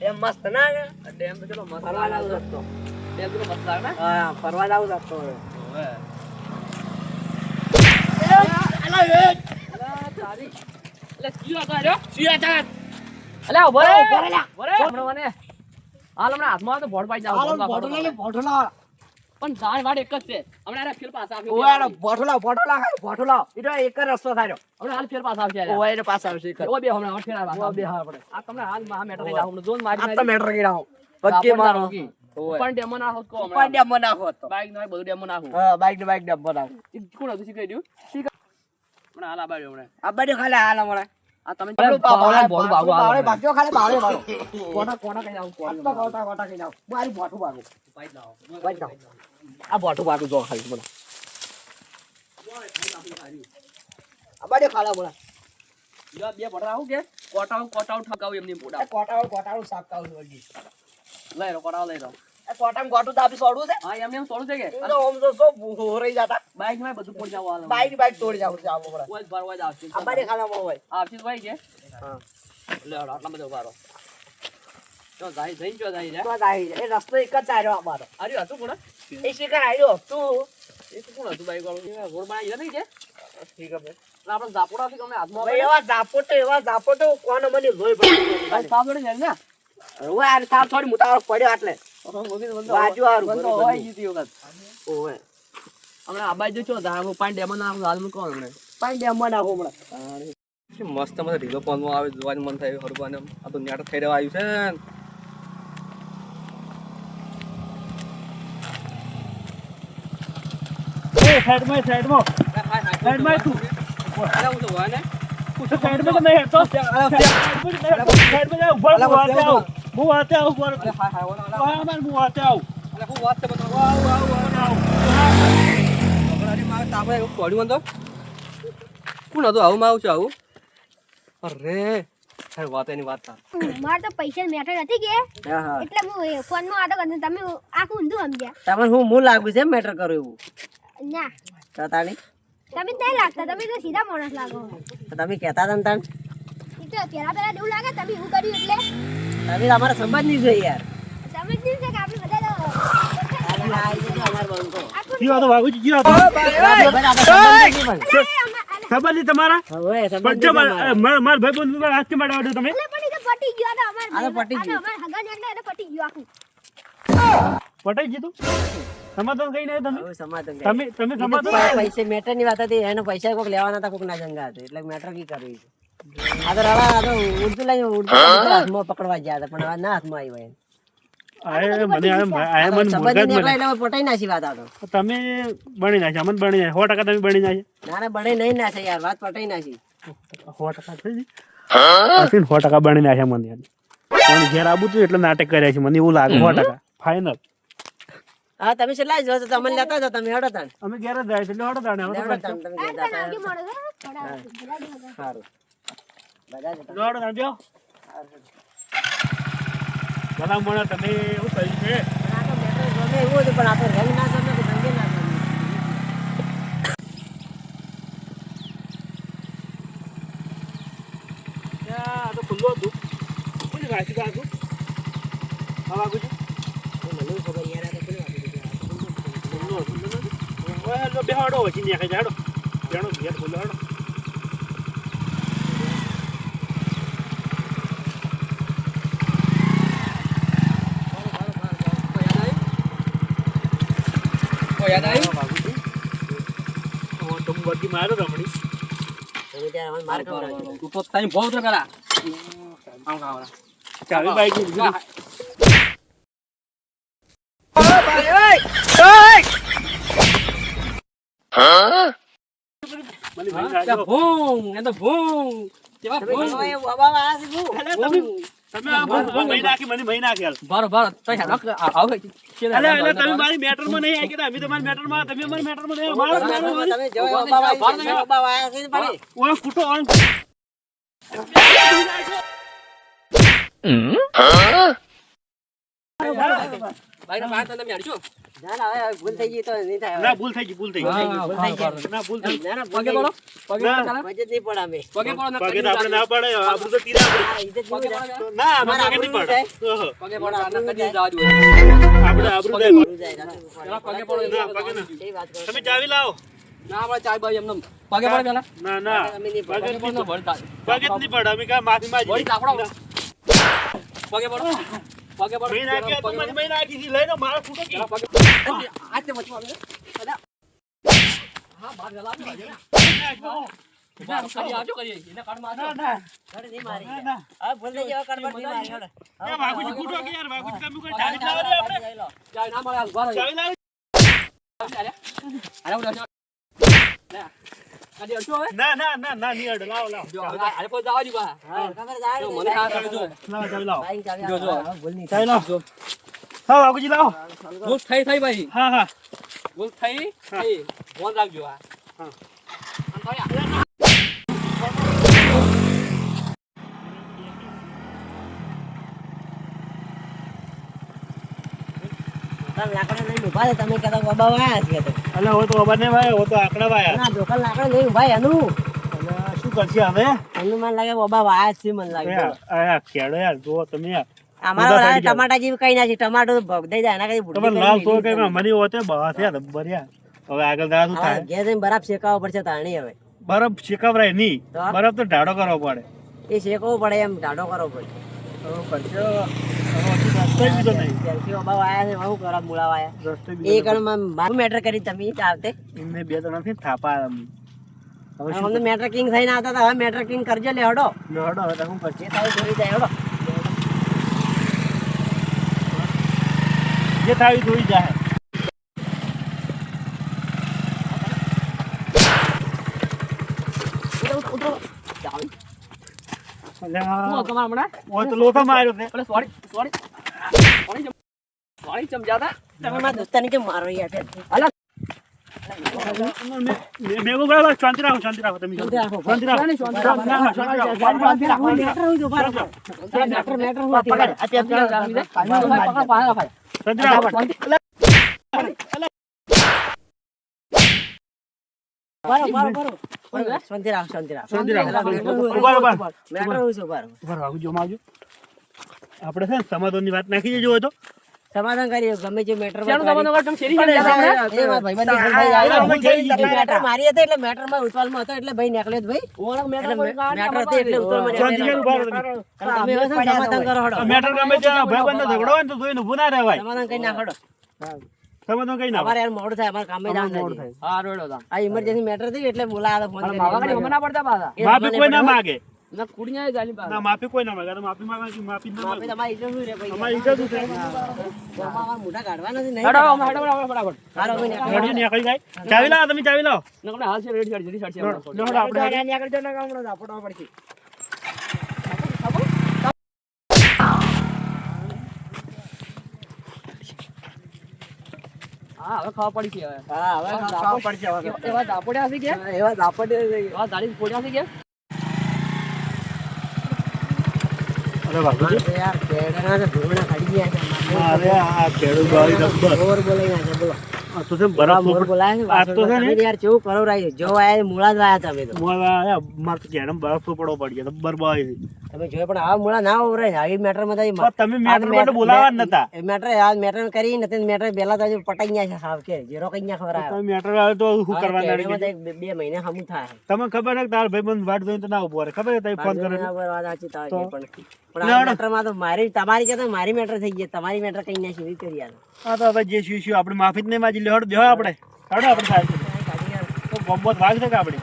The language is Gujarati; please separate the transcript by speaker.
Speaker 1: ડેમ મસ્ત ના
Speaker 2: ડેમ મસ્ત
Speaker 1: ફરવા લાવું. રસ્તો
Speaker 2: ડેમ કેટલો મસ્ત લાગે?
Speaker 1: હા ફરવા લાવું
Speaker 2: હતો હાથમાં જાવ.
Speaker 1: ભોટો
Speaker 2: પાડો.
Speaker 1: લે, ભોટો લાવ.
Speaker 2: પણ દાણ વાડ એક જ છે હમણાં હારે ફેર પાસ આવશે.
Speaker 1: ઓય ભોટો લાવ, ભોટો લાવ. ઈ એક જ રસ્તો થાય
Speaker 2: હમણાં હાલ ફેર પાસ આવશે
Speaker 1: ઓય એને પાસ આવશે
Speaker 2: ઓ બે હમણાં ફેર આ
Speaker 1: બે હા પડે
Speaker 2: આ તમને હાલમાં મેટર લઈ જાઓ. જોન મારી
Speaker 1: આ તો મેટર ગીરાવો.
Speaker 2: તો પક્કે
Speaker 1: મારો.
Speaker 2: પણ ડેમો ના હોત
Speaker 1: કો
Speaker 2: પણ
Speaker 1: ડેમો ના હોત
Speaker 2: બાઈક નો બધું ડેમો ના હોત
Speaker 1: હા, બાઈક ને બાઈક ડેમો ના
Speaker 2: હોત કોણ હતું શીખાઈ દઉં હમણાં હાલ આબાડ્યો હમણાં.
Speaker 1: આબાડ્યો ખાલે હાલ હમણાં.
Speaker 2: આ તમે બાવળા બોલ
Speaker 1: બાવળે ભાગ્યો ખાલી બાવળે.
Speaker 2: કોટા કોટા કઈ
Speaker 1: આ. બાઈક લાવો. આ ભોટું ભાગું જો ખાલી બોલો. આ બધું ખાલી બોલો.
Speaker 2: જો બે ભોળા આવું કે? કોટાઓ કોટાઓ ઠકાવું એમની
Speaker 1: કોટાળું કોટાળું સાફ કાઢું વળગી.
Speaker 2: લઈ લો કોટાઓ લઈ
Speaker 1: આ કોટામાં ગોટું દાબી છોડવું છે.
Speaker 2: હા એમને એમ થોડું છે કે?
Speaker 1: તો આમ તો શું હોરાઈ જતા.
Speaker 2: બાઈકમાં બધું પડી જાવ
Speaker 1: બાઈક બાઈક તોડી જાવ
Speaker 2: ઓય જ ભર ઓય જ આવશે.
Speaker 1: આ બારી ખાલામાં હોય.
Speaker 2: આવશે તો ભાઈ કે?
Speaker 1: હા.
Speaker 2: લે આટલા બધા ઊભા રહો. જો જાય જઈ જો. જાય રે
Speaker 1: તો દાહી એ રસ્તો એક જ ચાર્યો અમારો.
Speaker 2: આર્યું હતું કોણ?
Speaker 1: એ શિકાર આવ્યો તું.
Speaker 2: એ તો કોણ હતું બાઈક વાળું? રોડ બનાવી નહીં કે?
Speaker 1: ઠીક છે.
Speaker 2: આપણે ઝાપોડા તમને હાથમાં
Speaker 1: ભાઈ એવા ઝાપોટો એવા ઝાપોટો કોણ મને લોહી પડી.
Speaker 2: ભાઈ જાય ને
Speaker 1: હવે આ સાફ થોડી મુતાવર પડ્યો એટલે બાજુ હારું,
Speaker 2: હોય ગઈ વખત.
Speaker 1: ઓવે.
Speaker 2: હમણાં આ બાજુ જો ધારા પાણી ડેમો ના હાલ મૂકો હમણાં.
Speaker 1: પાણી ડેમમાં નાખો હમણાં.
Speaker 2: મસ્ત મસ્ત ઢીલો ફોનમાં આવે જોવાનું મન થાય હરવાને આ તો નેટ થઈ રહ્યો આવ્યું છે
Speaker 3: સાઈડમાં સાઈડમાં. સાઈડમાં તું.
Speaker 2: અરે હું તો હોય ને
Speaker 3: સાઈડમાં તો નહીં હેડતો. સાઈડમાં જા ઊભા હું વાતે આવું. હું વાતે આવું ઉપર
Speaker 2: હા
Speaker 3: માર વાતે આવું.
Speaker 2: વાત
Speaker 3: આવું
Speaker 2: પડ્યું તો કોણ હતું? આવું માં આવું છે આવું? અરે અરે વાત એની વાત
Speaker 4: મારે તો પૈસા મેટર નથી કે. એટલે હું ફોન ફોનમાં વાતો કરતો તમે આખું ઊંધું સમજ્યા.
Speaker 1: તમને હું હું લાગુ છે મેટર કરું એવું?
Speaker 4: ના.
Speaker 1: તો
Speaker 4: તમે નહીં લાગતા તમે તો સીધા માણસ લાગો.
Speaker 1: તમે કહેતા હતા ને
Speaker 4: એ તો પેલા પેલા એવું લાગે તમે એવું કર્યું એટલે.
Speaker 1: તમે તમારા સંબંધ નહીં જોઈએ યાર.
Speaker 4: તમે નહીં છે કે આપણે બધા
Speaker 1: અમારું.
Speaker 3: ખબર નહીં તમારા?
Speaker 1: અમારા.
Speaker 3: માર માર ભાઈ બંધ તમે?
Speaker 4: પટી ગયો અમાર
Speaker 1: પટી ગયું.
Speaker 3: પટાઈ જીતું સમાધાન કઈ નહીં તમે?
Speaker 1: સમાધાન
Speaker 3: તમે તમે સમાધાન
Speaker 1: પૈસે મેટરની વાત હતી એનો પૈસા કોક લેવાના હતા કોક ના જંગા હતા. એટલે મેટર કી કરવી આ તો રવા આ તો ઉડતું લઈને ઉડતું હાથમાં પકડવા ગયા હતા પણ હવે ના હાથમાં આવી નાખી તો.
Speaker 3: તમે બની નાખ્યા મને બની નાખ્યા. સો ટકા તમે બની નાખ્યા.
Speaker 1: ના ના બને નહીં નાખે યાર વાત પટાઈ નાખી.
Speaker 3: સો ટકા થઈ સો ટકા બની નાખ્યા મને ઘેર આવું એટલે નાટક કર્યા છે મને એવું લાગે સો ટકા. ફાઇનલ
Speaker 1: હા તમે છેલ્લા જ તો તમને લેતા જાઓ તમે હેડો તાણ.
Speaker 3: અમે ઘેર જ જાય છે એટલે હડો તાણ હવે તો
Speaker 1: હેડો
Speaker 3: બસ.
Speaker 1: તાણ તમે ઘેર જાતા સારું. બધા જ
Speaker 3: હડો તાણ જો. બધા મળે તમે એવું કહ્યું છે.
Speaker 1: પણ આ તો મેટર ગમે એવું હતું પણ આ તો રંગ ના ગમે
Speaker 3: ત્યાં આ તો ખુલ્લું હતું કોને રાશી બાજુ આ બાજુ છે?
Speaker 1: એ મને ય ખબર યાર આ તો કોને વાપરી દીધું? આ તો કોને વાપરી દીધું?
Speaker 3: ખુલ્લું હતું, ખુલ્લું નથી. ઓય, લો, બે હડો વચ્ચે ન્યા ખાઈ જાય, હડો. બેનો ઘેર ખુલ્લો, હડો.
Speaker 2: યાદ
Speaker 3: આ
Speaker 2: આવ્યું
Speaker 3: બાજુ છે. હવે તો હું બધી માર્યો તો હમણી.
Speaker 1: તમે ત્યારે મને માર ખાવા લાગ્યો.
Speaker 2: તું તો તારી બહુ તો કરા આમ ખાવડા
Speaker 3: ચાવી બાઈકની લીધી. મને ભાઈ લાગ્યો.
Speaker 2: ભૂંગ એ તો ભૂંગ. કેવા ભૂંગ.
Speaker 1: બાબા આ છે?
Speaker 3: અલે, તમે તમે આ મને- નાખી, મને મહી નાખી હાલ.
Speaker 2: બારો બારો તો હેડો આવ
Speaker 3: અલે, અલે, તમે મારી મેટરમાં નહીં આવી ગયા, અમે તમારી મેટરમાં, તમે અમારી મેટરમાં નહીં આવ્યા. મારો
Speaker 1: તમે જો બાબા આવી છે, એ બાબા આયા છે ને
Speaker 3: ઓય, ફૂટો, ઓય.
Speaker 2: ભાઈને પાંચ તમે મેળશું.
Speaker 1: ના ના હવે ભૂલ થઈ ગઈ તો નહીં થાય
Speaker 3: ના ભૂલ થઈ ગઈ ભૂલ થઈ ગઈ
Speaker 1: ભૂલ થઈ ગઈ.
Speaker 3: ના ભૂલ થઈ
Speaker 1: ના ના
Speaker 2: પગે પડો. પગે પડો
Speaker 1: પગે નહીં પડે મે
Speaker 2: પગે પડો ના
Speaker 3: પગે આપણે ના પડે આબરૂ તો તીરા
Speaker 1: પડે
Speaker 2: પગે
Speaker 1: નહીં
Speaker 2: પડો ના
Speaker 1: અમારે
Speaker 3: પગે નહીં પડે
Speaker 2: પગે પડો આપણે કદી. જવા જોઈએ.
Speaker 3: આપણે આબરૂ
Speaker 2: પગે
Speaker 3: જાય.
Speaker 1: પડે.
Speaker 2: પગે પડો
Speaker 3: ના, પગે ના. તમે ચાવી લાવો
Speaker 2: ના આપણે ચાવી બાય એમને પગે પડે પેલા
Speaker 3: ના ના. પગે નહીં
Speaker 2: પડો
Speaker 3: પગે નહીં પડે અમે કા માફી માંગી.
Speaker 2: પગે પડો પગે પડો
Speaker 3: મેં નાખ્યા તો મને મેં નાખી હતી. લઈ લો મારો ફૂટો
Speaker 2: પેલા આ તે વચમાં આવે. હા બાર આવજો. બાર કરી આવજો કરીએ. એને કાઢમાં આવજો.
Speaker 3: ના
Speaker 1: ઘરે નહીં મારી
Speaker 3: ના. ના
Speaker 1: હવે ભૂલ થઈ ગઈ, હવે કડબડ મારી, હેડો.
Speaker 3: એ વાઘુજી ફૂટો કે યાર વાઘુજી તમે કોઈ ચાવી જ લાવો આપણે
Speaker 1: લઈ
Speaker 2: ના મળે હાલ, આવી.
Speaker 3: ચાવી
Speaker 2: અરે, અરે, ઉડો,
Speaker 3: ના ના ના ના નહીં અડો લાવો લાવો.
Speaker 2: જો, હવે અરે કોઈ જવા દ્યો બા.
Speaker 1: હા, ખબર છે, આ
Speaker 2: જો,
Speaker 1: રીતે
Speaker 2: મને
Speaker 1: બાઈક
Speaker 2: ખાસ જો.
Speaker 3: લાવો ચાવી લાવો.
Speaker 2: જો, જો.
Speaker 1: હવે ભૂલ થાય.
Speaker 3: લાવો. હા વાઘુજી લાવો.
Speaker 2: ભૂલ થઈ થઈ ભાઈ.
Speaker 3: હા હા.
Speaker 2: ભૂલ થઈ થઈ. ફોન રાખજો આ
Speaker 3: હા.
Speaker 2: આમ ભાઈ આ.
Speaker 1: દુકાન લાકડા લઈને ઊભા છે, તમે કહેતા બાબા વાયા છે.
Speaker 3: અલે હો તો હો આકડા ભાઈ
Speaker 1: ના, દુકાન લાકડા લઈને ઊભા એનું.
Speaker 3: શું કરશે હવે?
Speaker 1: એનું મને લાગે બાબા વાયા જ છે, મને લાગે.
Speaker 3: આ ખેડો યાર જુઓ તમે યાર.
Speaker 1: અમારા
Speaker 3: બધા
Speaker 1: વાળા
Speaker 3: થઈ ગયા.
Speaker 1: ટમાટા જેવી કઈ ના છે. ટમાટો ભગદાઈ જાય એના કરતા ભૂંડી
Speaker 3: લાલ તો કઈ
Speaker 1: જ
Speaker 3: હોતે બહાર છે રબ્બર હવે આગળ જવા શું થાય.
Speaker 1: ઘેર જઈને બરાબર શેકાવો પડશે તાણી હવે.
Speaker 3: બરફ શેકાવરાય નહીં? બરફ તો ઢાળો કરવો પડે.
Speaker 1: એ શેકવો પડે એમ ઢાડો કરવો પડે. હું મેટર કરી તમે આવતે
Speaker 3: એમને બે થાપા અમે. હવે શું
Speaker 1: અમને મેટર કિંગ થઈને આવતા હતા હવે મેટર કિંગ કરજો લે હડો.
Speaker 3: હડો હવે તો શું કરશે
Speaker 1: જોઈ જાય હડો.
Speaker 3: જે થાવી જોઈ જાય.
Speaker 2: હમણાં?
Speaker 3: ઓય માર્યો.
Speaker 2: સોરી સોરી સોરી ચમ જાતા
Speaker 1: તમે મારા દોસ્તાને કેમ મારો યાર
Speaker 2: અલા
Speaker 3: એવું કહેવાય, શાંતિ રાખો શાંતિ રાખો તમે
Speaker 1: શાંતિ રાખો.
Speaker 3: શાંતિ રાખો
Speaker 2: શાંતિ રાખો.
Speaker 3: શાંતિ રાખો. શાંતિ રાખો.
Speaker 1: શાંતિ રાખો
Speaker 3: આપણે છે ને સમાધાનની વાત નાખી દેજો તો.
Speaker 1: સમાધાન કરીએ ગમે જે મેટર
Speaker 2: તમે શેરી
Speaker 1: મેટર મારી હતી એટલે મેટરમાં ઉતવાલમાં હતો એટલે ભાઈ નીકળ્યો ભાઈ.
Speaker 2: ઓળખ મેટર કોઈ
Speaker 1: મેટર હતી એટલે. ઊભા ને સમાધાન કરો હડો.
Speaker 3: મેટર ગમે જે ભાઈ બંધ ઝઘડો હોય ને તો જોઈને ઊભું ના રહેવાય.
Speaker 1: સમાધાન કરી નાખો
Speaker 3: સમાધાન કઈ ના
Speaker 1: અમારે યાર મોડું થાય અમારે કામે જવાનું થાય.
Speaker 2: હા રોડો
Speaker 1: આ ઇમરજન્સી મેટર થઈ એટલે બોલાવે ફોન
Speaker 2: માવા કાઢી ના પડતા પાછા.
Speaker 3: માફી કોઈ ના માગે.
Speaker 2: ના કુડિયા જાલી બા
Speaker 3: ના માફી કોઈ ના માંગે. તો માફી માંગે માફી ના માફી
Speaker 1: તમારી ઇજ્જત શું રે ભાઈ?
Speaker 3: તમારી ઈજ્જત શું છે?
Speaker 1: અમારે મોઢા કાઢવા નથી નહીં
Speaker 2: હડો હડો હડો ફટાફટ.
Speaker 1: હારો ભાઈ.
Speaker 3: રેડી નીકળી જાય. ચાવી લાવો તમે ચાવી લાવો
Speaker 2: ના આપણે હાલ છે રેડી રેડી રેડી છે
Speaker 3: લો, હેડો આપણે
Speaker 1: નીકળી જાઓ ને હમણાં ઝાપટવા પડશે.
Speaker 2: હા હવે ખબર પડી છે હવે.
Speaker 1: હા હવે ખાવા પડશે હવે.
Speaker 2: એવા- એવા આવી
Speaker 1: ગયા એવા ઝાપટ
Speaker 2: એવા ઝાડી ફોડ્યા આવી કે?
Speaker 3: અરે બાપુજી
Speaker 1: તો યાર કેળાના તો ધૂળના કાઢી ગયા છે અમારે.
Speaker 3: અરે આ ખેડૂત ભાઈ જબ્બર
Speaker 1: મોર બોલાઈ છે બોલો.
Speaker 3: આ તો છે ને બરફ
Speaker 1: બોલાય
Speaker 3: આ તો છે ને?
Speaker 1: યાર કેવું કરો રાય જો આયા મૂળા જ તમે તો.
Speaker 3: મારે તો કેડમ બરફ પડવો પડી ગયો બરફ આવી
Speaker 1: તમે જોયો પણ આ મૂળા ના ઉભરાય આવી
Speaker 3: મેટરમાં તમે મેટર માટે બોલાવા નતા.
Speaker 1: એ મેટર આ મેટર કરી નથી મેટર પહેલા તો પટાઈ ગયા છે. સાવ કે જેરો કઈ ગયા ખબર
Speaker 3: તમે મેટર આવે તો શું
Speaker 1: કરવા તો બે- મહિના હમું થાય.
Speaker 3: તમને ખબર છે તાર ભાઈ બંધ વાટ જોઈને તો ના ઊભો રહે. ખબર તમે ફોન કરે
Speaker 1: ના વાત સાચી તારી પણ. પણ આ મેટરમાં તો મારી તમારી કે મારી મેટર થઈ ગઈ તમારી મેટર કઈ ના સીધી કરી
Speaker 3: આ તો હવે જે શું શું આપણે માફી જ નહીં માજી લે દેવા આપણે. હડો આપણે સાહેબ. તો ગમત વાગ દે કે આપણે?